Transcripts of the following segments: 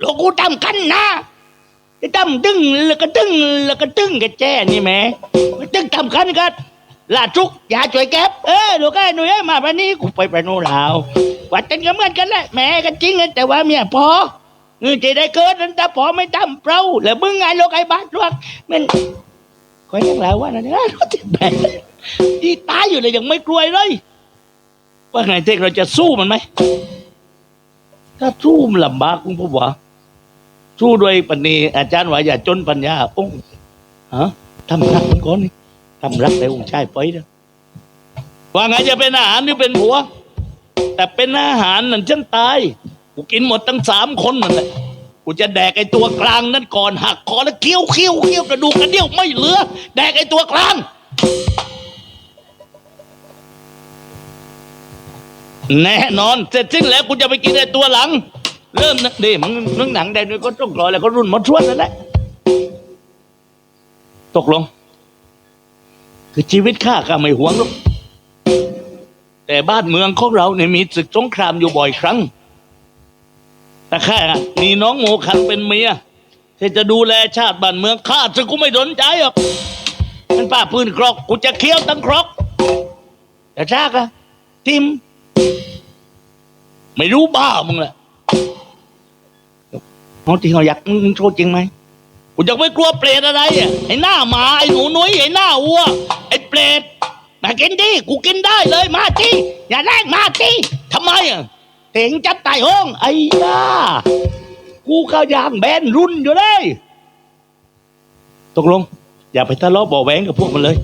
โลกูทำกันนะจะทำตึงแล้วก็ตึงแล้วก็ตึงกับแจ้นี่แหม่ตึงทำกันกันลาจุกอย่าช่วยแก๊บเออลูกไอ้หนุ่ยมาวันนี้กูไปประโนลาววัดกันก็เหมือนกันแหละแหม่กันจริงนะแต่ว่าเมียพอเงินจะได้เกิดนั้นแต่พอไม่ทำเปล่าแล้วมึงไงลูกไอ้บ้านลวกมันคอยยังแล้วว่านะเนี่ยรถติดแบงที่ตายอยู่เลยยังไม่กลัวเลย ว่าไงเจ๊กเราจะสู้มันไหมถ้าสู้มันลำบากคุณพ่อว่า สู้ด้วยปัญญาอาจารย์ว่าอย่าจนปัญญาองค์ฮะทำรักมันก่อนนี่ทำรักแต่องค์ชายไปนะว่าไงจะเป็นอาหารหรือเป็นผัว แต่เป็นอาหารนั่นฉันตายกูกินหมดตั้งสามคนนั่นแหละกูจะแดกไอ้ตัวกลางนั่นก่อนหักคอแล้วเคี้ยวเคี้ยวเคี้ยวกระดูกกระเดี่ยวไม่เหลือ แดกไอ้ตัวกลางแน่นอน เสร็จสิ้นแล้วกูจะไปกินไอ้ตัวหลัง เริ่มนะนี่มึงนึกหนังแดงด้วยก็ต้องรอแล้วก็รุ่นหมดชวนนั่นแหละตกลง คือชีวิตข้าก็ไม่หวงหรอกแต่บ้านเมืองของเราเนี่ยมีศึกสงครามอยู่บ่อยครั้ง แต่ข้ามีน้องโมคันเป็นเมียที่จะดูแลชาติบ้านเมืองข้าจะกูไม่สนใจหรอกมันป้าพื้นครอกกูจะเคี้ยวตั้งครอกแต่ชากอะทิม ไม่รู้บ้ามึงแหละ เอาจริงเอาอยากมึงโชว์จริงไหมกูจะไม่กลัวเปรตอะไรอะไอ้หน้าหมาไอ้หนูนุ้ยไอ้หน้าวัวไอ้เปรตมากินดิกูกินได้เลยมาจีอย่าแรกมาจีทำไมอะเต็งจัดตายห้องไอ้ยากูเข้ายางแบนรุ่นอยู่เลย ตกลง อย่าไปทะเลาะเบาแหวงกับพวกมันเลย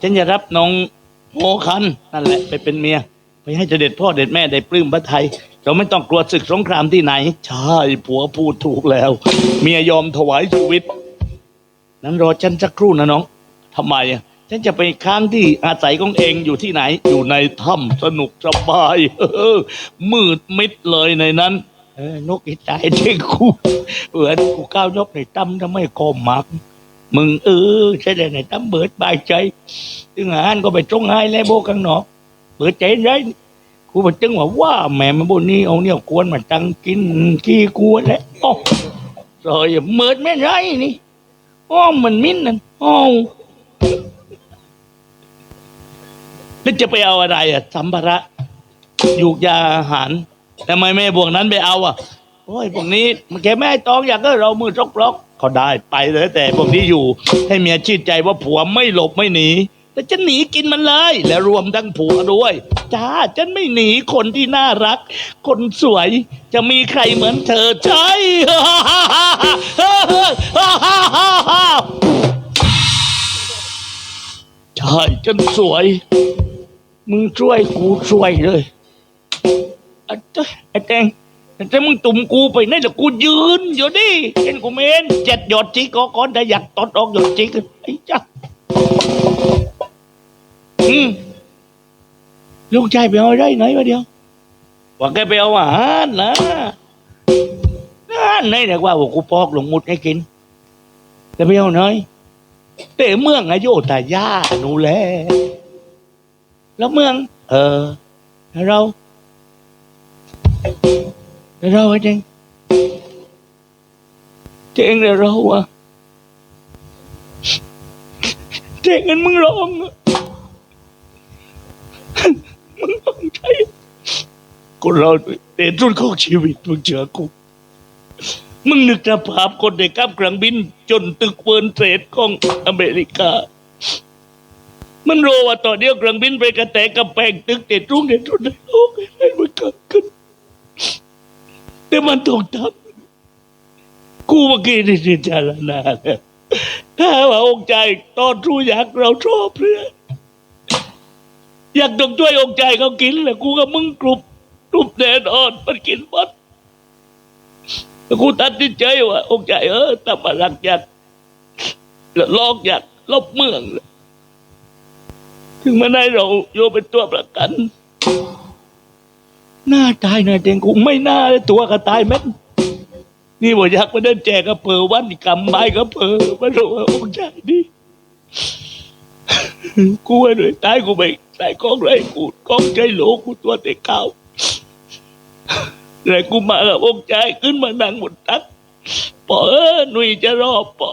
ฉันจะรับน้องโมคันนั่นแหละไปเป็นเมีย ไปให้เสด็จพ่อเด็ดแม่ได้ปลื้มพระไทย เราไม่ต้องกลัวศึกสงครามที่ไหน ใช่ผัวพูดถูกแล้ว เมียยอมถวายชีวิต นั้นรอฉันสักครู่นะน้องทำไมอะฉันจะไปค้างที่อาศัยของเองอยู่ที่ไหน อยู่ในถ้ำสนุกสบายเออมืดมิดเลยในนั้นเออนกอีตายที่กูเออกูก้าวนกในตั้มทำไมกอมมักมึงเออใช่เลยในตั้มเบิดบายใจถึงงานก็ไปจงไห้แล้วโบกังหนอเปิดใจได้ กูไปจึงว่าว่าแม่มันบนนี้เอาเนี่ยกวนมาตังกินขี้กวนแล้วโอ้รอยเมิดไม่ไรนี่อ้อมันมิ้นนั่นอ้าวแล้วจะไปเอาอะไรอะสัมภาระยูกยาอาหารทำไมแม่พวกนั้นไปเอาอะโอ้ยพวกนี้มันแกแม่ตองอยากก็เรามือจกล็อกก็ได้ไปเลยแต่พวกนี้อยู่ให้เมียชื่นใจว่าผัวไม่หลบไม่หนี แต่จะหนีกินมันเลย และรวมทั้งผัวด้วยจ้าฉันไม่หนีคนที่น่ารัก คนสวยจะมีใครเหมือนเธอใช่ใช่ฉันสวย มึงช่วยกูช่วยเลยอะเจ้าไอ้แตงแต่มึงตุ่มกูไปไหนแต่กูยืนอยู่ดิเห็นกูเมนเจ็ดหยดจีก็ก่อนแต่อยากตดออกหยดจีกันไอ้จ้า อืมลูกชายไปเอาได้ไหนมาเดียวว่าแกไปเอาอาหารนะนั่นไหนเรียกว่าว่ากูปอกหลงมุดให้กิน แต่ไปเอาไหนแต่เมืองอายุตายาหนูแล แล้วเมือง เออแล้วเราแล้วเราไอ้เจงเจงแล้วเราอะเจงเงั้นมึงร้องอะ มึงต้องใช้คนเราเป็นรุ่นของชีวิตมึงเจอกูมึงนึกสภาพคนเด็กกับเครื่องบิน จนตึกเวิร์นเทรดของอเมริกา มันรู้ว่าต่อเดียวเครื่องบินไปกระแตกกับแปงตึกเด็ดรุ่งเด็ดรุ่นในโลกให้มันเกิดขึ้น แต่มันต้องทำกูเมื่อกี้นี่จิจารณาแล้วถ้าว่าองค์ใจตอนรู้อยากเราชอบเพื่อ อยากต้องช่วยองค์ใจเขากินแหละกูกับมึงกรุบกรุบแน่นอนมันกินหมดแล้วกูตัดสินใจว่าองค์ใจเออถ้มารักอยากแล้วลอกอยากลบเมือง ถึงมาได้เราโยเป็นตัวประกันหน้าตายหน้าเจงกูไม่น่าเลยตัวก็ตายแม่นนี่บ่อยากมาเดินแจกกระเพอวันกำไม้กระเพอมาดูว่าองค์ใจดี กูว่าเลยตายกูไปตายกองไรกูกองใจโหลกูตัวเด็กเก่าแล้วกูมากับอกใจขึ้นมานั่งบนตักปอเออหนุ่ยจะรอปอ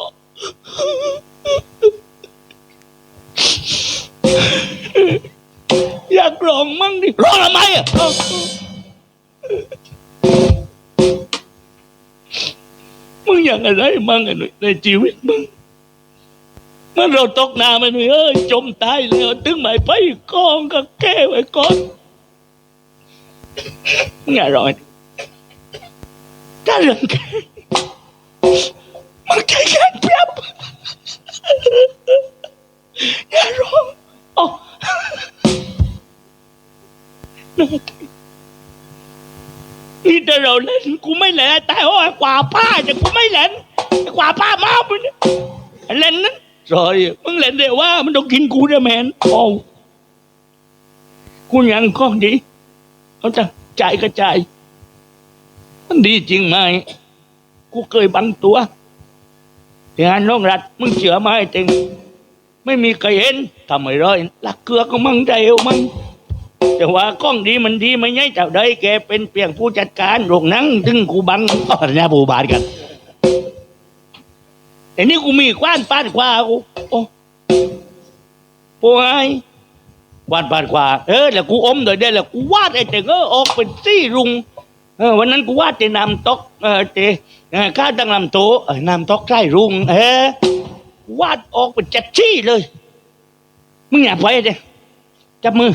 อยากร้องมั่งดิร้องทำไมอะมึงอยากอะไรมั่งอะหนุ่ยในชีวิตมึง มันเราตกน้ำมันเอ้ยจมตายแล้วตึงไม่ไปกองก็แก้ไว้ก่อนมึงอย่ารอยถ้าเรื่องแค่มันแค่แค่เปรียบอย่าร้องโอ้นี่แต่เราเล่นกูไม่เล่นแต่ว่าไอ้กว่าป้าจะกูไม่เล่นกว่าป้ามามันยเล่นนั้น รอยมึงเล่นเดี๋ยวว่า มันต้องกินกูด้แมนโอ้กูยังก้องดีเขาจะจ่ายก็จ่าย มันดีจริงไหม กูเคยบังตัวงานน้องรัฐมึงเชื่อไหมจริง ไม่มีใครเห็นทำไมร้อยลักเกลือก็มั่งใจเอามั่งแต่ว่ากล้องดีมันดีไม่ใช่เจ้าใดแกเป็นเพียงผู้จัดการโรงนังถึงกูบังอ๋อเนี่ยบูบาดกัน แต่นี่กูมีกว้านปานกว่ากูโอ้ปวยกว้านปานกว่า เออแล้วกูอมโดยได้แล้วกูวาดไอ้เจ๋งเออออกเป็นซี่รุงเออวันนั้นกูวาดแต่น้ำตกเออเจข้าดังลำโตเออนำตกใกล้รุง เออวาดออกเป็นจัดชี่เลย มึงอย่าไปเลยจับมือ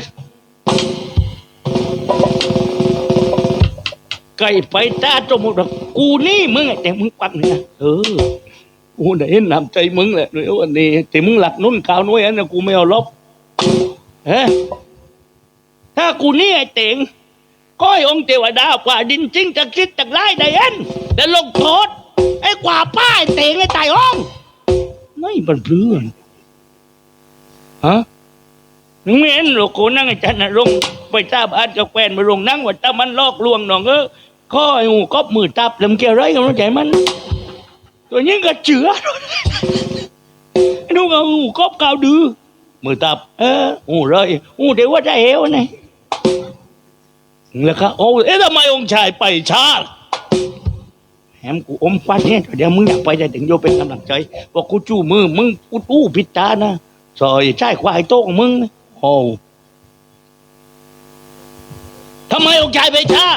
ไก่ไปตาจมูกกูนี่มึงไอ้แต่มึงปักเนี่ยเออ กูได้เห็นน้ำใจมึงแหละในวันนี้ที่มึงหลักนุ่นขาวน้อยอันนะกูไม่เอาลบเฮ้ถ้ากูนี่ไอ้เต็งก็ให้องค์เทวดากว่าดินจริงจากคิดจากไล่ได้เอ็นแล้วลงโทษไอ้กว่าป้าไอ้เต็งไอ้ตายห้องไม่บันเพื่อนฮะมึงไม่เห็นหรอกกูนั่งไอ้จันทร์น่ะลงไปตาบอานกับแฟนมาลงนั่งว่าถ้ามันลอกลวงน้องเออข้อไอ้หูก็มือตับลำเกี่ยวไรกันรู้ใจมัน ตัวนี้ก็เจือดูเอาหูกบกาวดื้อมือตับ เออหูเลยหูเดี๋ยวว่าจะเอวไงแล้วครับโอ้เอ๊ะทำไมองค์ชายไปช้าล่ะแหมกูอมควันเนี่ยเดี๋ยวมึงอยากไปจะถึงโยเป็นกำลังใจบอกกูจู้มือมึงอุดอู้ผิดตานะซอยใช่ควายโต้ของมึงนะโอ้ทำไมองค์ชายไปช้า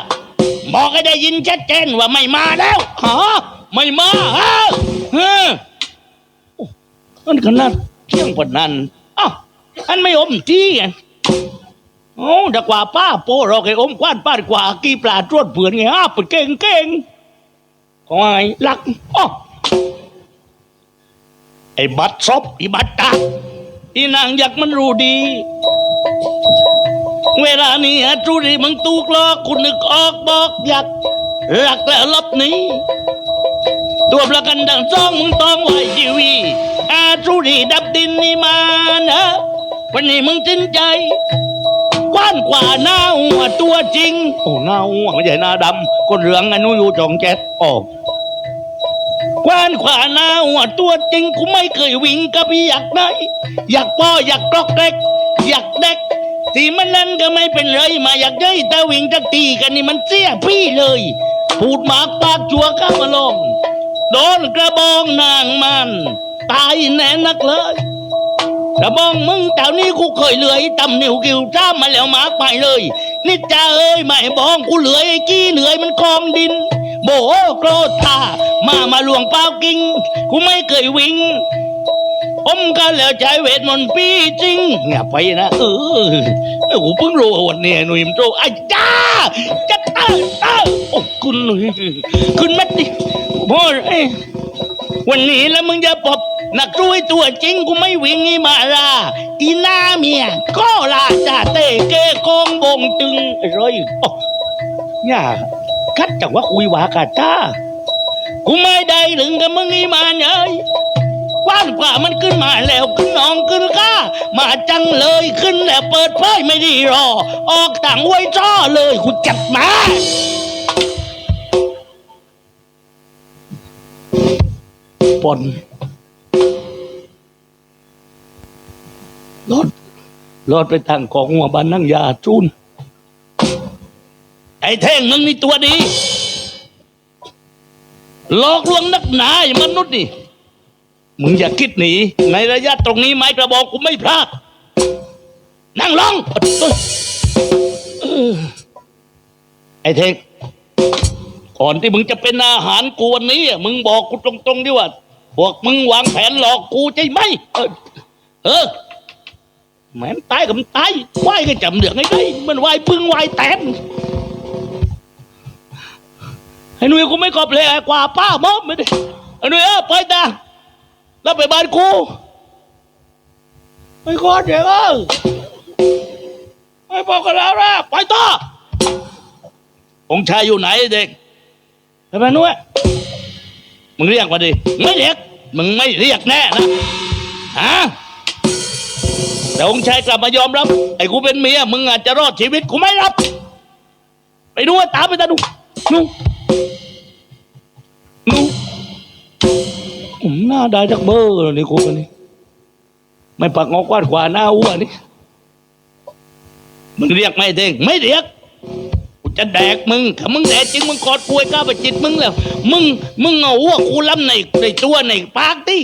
บอกให้ได้ยินชัดเจนว่าไม่มาแล้วฮะ ไม่มาฮะเออโอ้อันขนาดเที่ยงกว่านั้นอ้าวอันไม่อมที่ไงโอ้ดักว่าป้าโปเราไอ้อมกว้านป้ากว่ากีปลาตรวจเผื่อนไงอ้าปดเก่งเก่งของไอ้ลักอ้อไอ้บัตรซบอ้บัตรตาอีนางอยากมันรู้ดี เวลานี้อะจูดีมึงตูกลอกคุณนึกออกบอกอยากหลักแล้วลบนี้ ตัวประกันดังสองมึงต้องไหวชีวีอาจูดีดับดินนี่มานะวันนี้มึงจินใจกว้านกว่าหน้าหัวตัวจริง โอ้หน้าหัวไม่ใช่หน้าดำคนเหลืองอนุอยู่จองแจ๊ดออกกว้านขวาหน้าหัวตัวจริงกูไม่เคยวิ่งกับอยากไหนอยากป้ออยากกรอกเล็ก อยากเด็กที่มันนั้นก็ไม่เป็นไรมาอยากได้แต่วิ่งจะตีกันนี่มันเสียพี่เลย พูดมากปากจัวข้ามาลง โดนกระบองนางมัน ตายแน่นักเลย กระบองมึงแถวนี้กูเคยเลื่อยตำนิ้วกิ้วจ้ามาแล้วมาไปเลยนี่จ้าเอ้ยไม่บองกูเหลือยไอ้กี้เหนื่อยมันคลองดิน โบโกรธท่ามามาหลวงเป้ากิ้งกูไม่เคยวิ่ง อมกันแล้วใจเวทมนต์ปีจริงเงียบไปนะเออเออกูเพิ่งรู้วันนี้หนุ่ยมโตไอ้จ้าจะเตอเตอโอ้คุณหนุ่ยคุณแม่ดิพ่อเอ้วันนี้แล้วมึงจะปบนักรู้ตัวจริงกูไม่วิ่งนี่มาลาอีหน้าเมียก็ลาจ่าเต้เกกองบงตึงร้อยอ้ย่าคัดจังว่าคุยวากาจ้ากูไม่ได้ถึงกับมึงนี่มาเนย ว้านกว่ามันขึ้นมาแล้วขึ้นนองขึ้นก้า มาจังเลยขึ้นแล้วเปิดเผยไม่ดีรอ ออกต่างไว้จ้อเลยคุณจัดมาปนรถรถไปทางของหัวบ้านนั่งยาจูนไอไอ้เท่งมึงนี่ตัวดีหลอกลวงนักหนาไอ้มนุษย์นี่ มึงอย่าคิดหนี ในระยะตรงนี้ไม้กระบอกกูไม่พลาด นั่งลงไอ้เท่งก่อนที่มึงจะเป็นอาหารกูวันนี้มึงบอกกูตรงๆดิว่าพวกมึงวางแผนหลอกกูใช่ไหมเออเออแม่นตายกับตายไหวก็จำเดือดไงได้มันไหวพึ่งไหวแตนไอ้หนุ่ยกูไม่กอบเลยไอ้กว่าป้ามอบไม่ได้ไอ้หนุ่ยเออไปตา แล้วไปบ้านกูไม่กอดเดี๋ยวเออไม่บอกกันแล้วนะไปต่อองค์ชายอยู่ไหนเด็กไปบ้านนู้นมึงเรียกมาดิไม่เรียกมึงไม่เรียกแน่นะฮะแต่องค์ชายกลับมายอมรับไอ้กูเป็นเมียมึงอาจจะรอดชีวิตกูไม่รับ ไปดูว่าตาไปตาดูนูนู หน้าได้จากเบอร์เลยนี่กูคนนี้ไม่ปักงอกวาดขวาหน้าอ้วนนี่มึงเรียกไม่เด้งไม่เรียกกูจะแดกมึงถ้ามึงแดกจริงมึงกอดกล้วยก้าวไปจิตมึงแล้ว มึงมึงเอาอ้วกกูล้ำในในตัวในปากดิ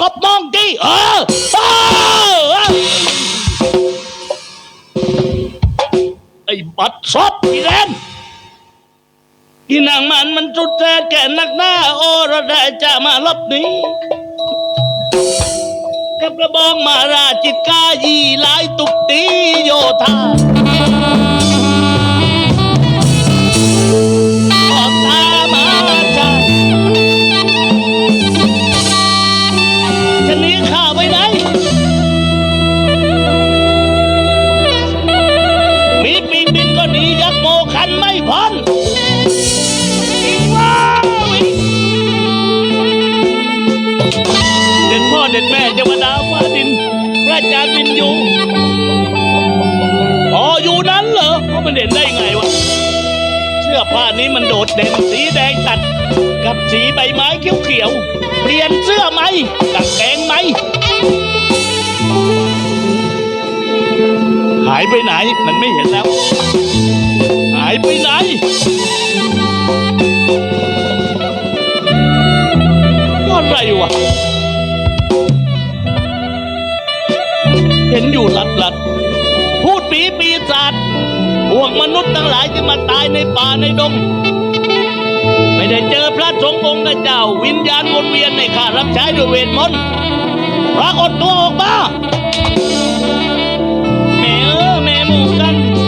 กบมองดิเออเออไอ้บัดซบอีแลน อีนางมันมันจุดแท้แก่นักหน้า โอระได้จะมาลบหนี้กับกระบองมาราจิตกายีหลายตุกตีโยธาารย์วินยูอ๋อ อยู่นั้นเหรอเขามันเด่นได้ไงวะ เสื้อผ้านี้มันโดดเด่นสีแดงตัด กับสีใบไม้เขียวๆ เปลี่ยนเสื้อไหมกางเกงไหม หายไปไหน มันไม่เห็นแล้ว หายไปไหนอะไรวะ ห็นอยู่หลัดหลัดพูดปีปีศาจพวกมนุษย์ทั้งหลายที่มาตายในป่าในดง ไม่ได้เจอพระสงฆ์องค์เจ้า วิญญาณวนเวียนในข้ารับใช้ด้วยเวทมนต์ปรากฏตัวออกมา